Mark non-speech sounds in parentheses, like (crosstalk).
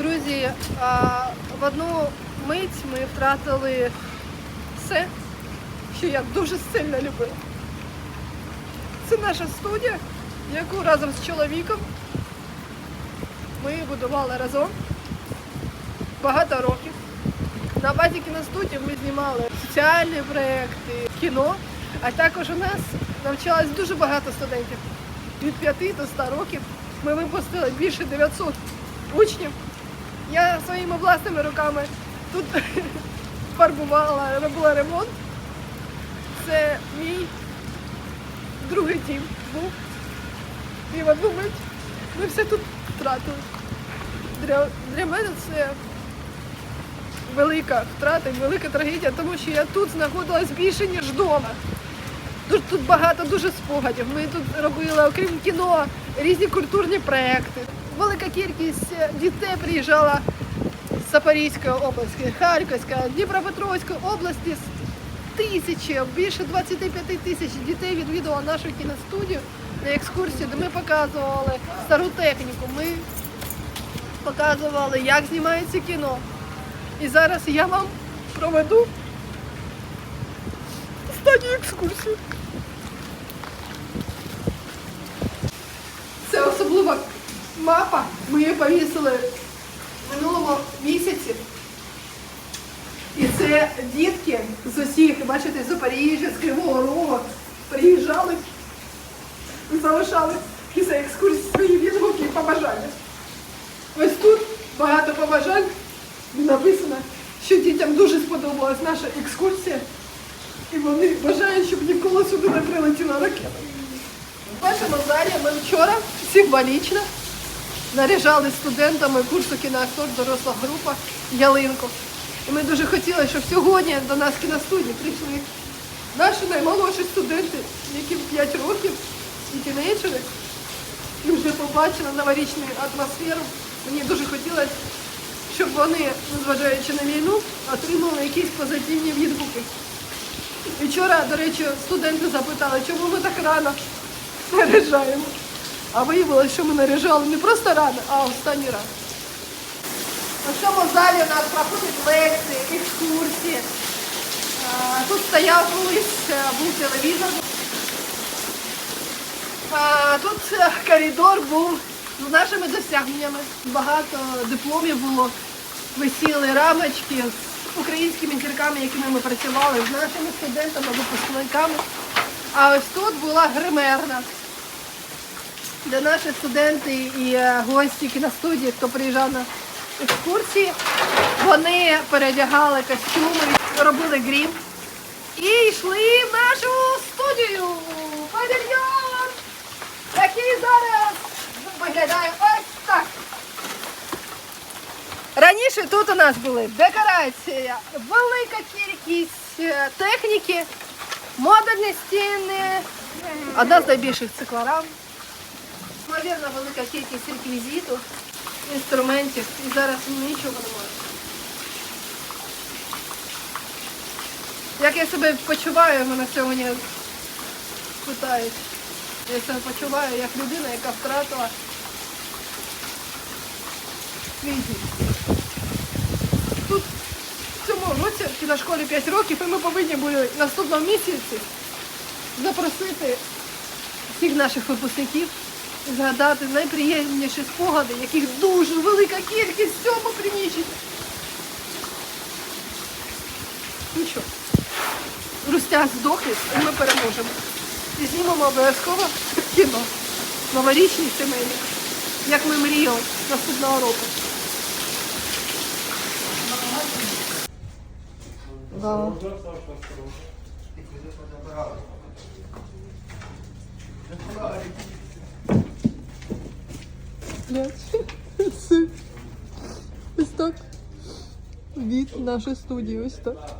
Друзі, в одну мить ми втратили все, що я дуже сильно любила. Це наша студія, яку разом з чоловіком ми будували разом багато років. На базі кіностудії ми знімали соціальні проекти, кіно, а також у нас навчалось дуже багато студентів. Від 5 до 100 років ми випустили більше 900 учнів. Я своїми власними руками тут (laughs) фарбувала, робила ремонт. Це мій другий дім був. І в одну ми все тут втратили. Для, для мене це велика втрата, велика трагедія, тому що я тут знаходилась більше, ніж вдома. Тут, тут багато дуже спогадів. Ми тут робили, окрім кіно, різні культурні проекти. Велика кількість е, дітей приїжджала з Запорізької області, Харківської, Дніпропетровської області. Тисячі, більше 25 тисяч дітей відвідували нашу кіностудію на екскурсію, де ми показували стару техніку. Ми показували, як знімається кіно. І зараз я вам проведу останню екскурсію. Це особлива мапа. Ми її повісили в минулому місяці. І це дітки з усіх, бачите, з Запоріжжя, з Кривого Рогу приїжджали і залишали після екскурсії свої відгуки і побажання. Ось тут багато побажань написано, що дітям дуже сподобалась наша екскурсія, і вони бажають, щоб ніколи сюди не прилетіла ракета. Першому залі ми вчора символічно наряжали студентами курсу кіноактор доросла група Ялинку. І ми дуже хотіли, щоб сьогодні до нас в кіностудії прийшли наші наймолодші студенти, яким 5 років, і тінейджери, і вже побачили новорічну атмосферу. Мені дуже хотілося, щоб вони, незважаючи на війну, отримали якісь позитивні відгуки. І вчора, до речі, студенти запитали, чому ми так рано наряжаємо. А виявилося, що ми наряжали не просто рано, а останній раз. У цьому залі у нас проходять лекції, екскурсії. Тут стояв колись, е, був телевізор. Тут е, коридор був з нашими досягненнями. Багато дипломів було, висіли рамочки з українськими зірками, якими ми працювали, з нашими студентами, випускниками. А ось тут була гримерна, де наші студенти і е, гості кіностудії, хто приїжджав на екскурсії, вони передягали костюми, робили грім і йшли в нашу студію. Павільйон, який зараз виглядає ось так. Раніше тут у нас були декорація, велика кількість е, техніки, модульні стіни, одна з найбільших це кларам. Ймовірно, велика кількість реквізиту, інструментів і зараз нічого немає. Як я себе почуваю, мене сьогодні питають. Я себе почуваю як людина, яка втратила свій дім. Тут в цьому році в кіношколі 5 років, і ми повинні були наступному місяці запросити всіх наших випускників згадати найприємніші спогади, яких дуже велика кількість в цьому приміщенні. Ну що, Рустяк здохне, і ми переможемо. І знімемо обов'язково кіно. Новорічні сімейні, як ми мріяли наступного року. Да. Це ось. Від нашої студії, ось так.